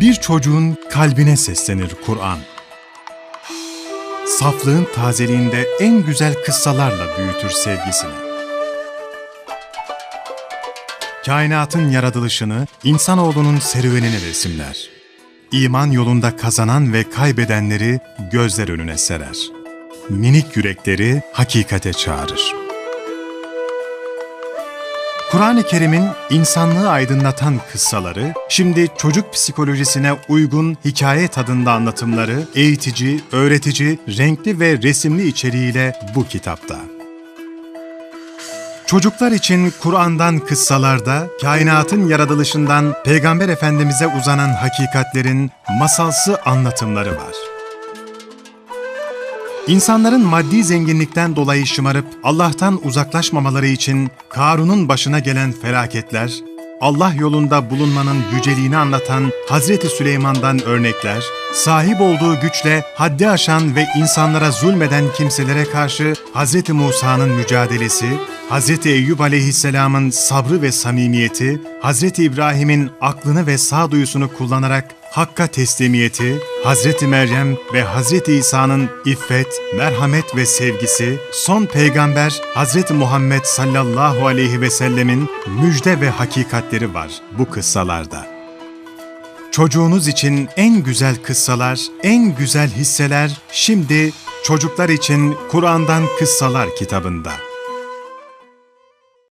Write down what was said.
Bir çocuğun kalbine seslenir Kur'an. Saflığın tazeliğinde en güzel kıssalarla büyütür sevgisini. Kainatın yaratılışını, insanoğlunun serüvenini resimler. İman yolunda kazanan ve kaybedenleri gözler önüne serer. Minik yürekleri hakikate çağırır. Kur'an-ı Kerim'in insanlığı aydınlatan kıssaları, şimdi çocuk psikolojisine uygun hikaye tadında anlatımları, eğitici, öğretici, renkli ve resimli içeriğiyle bu kitapta. Çocuklar için Kur'an'dan kıssalarda, kainatın yaratılışından Peygamber Efendimiz'e uzanan hakikatlerin masalsı anlatımları var. İnsanların maddi zenginlikten dolayı şımarıp Allah'tan uzaklaşmamaları için Karun'un başına gelen felaketler, Allah yolunda bulunmanın yüceliğini anlatan Hazreti Süleyman'dan örnekler, sahip olduğu güçle haddi aşan ve insanlara zulmeden kimselere karşı Hazreti Musa'nın mücadelesi, Hazreti Eyüp aleyhisselamın sabrı ve samimiyeti, Hazreti İbrahim'in aklını ve sağduyusunu kullanarak Hakka teslimiyeti, Hazreti Meryem ve Hazreti İsa'nın iffet, merhamet ve sevgisi, son peygamber Hazreti Muhammed sallallahu aleyhi ve sellemin müjde ve hakikatleri var bu kıssalarda. Çocuğunuz için en güzel kıssalar, en güzel hisseler şimdi çocuklar için Kur'an'dan Kıssalar kitabında.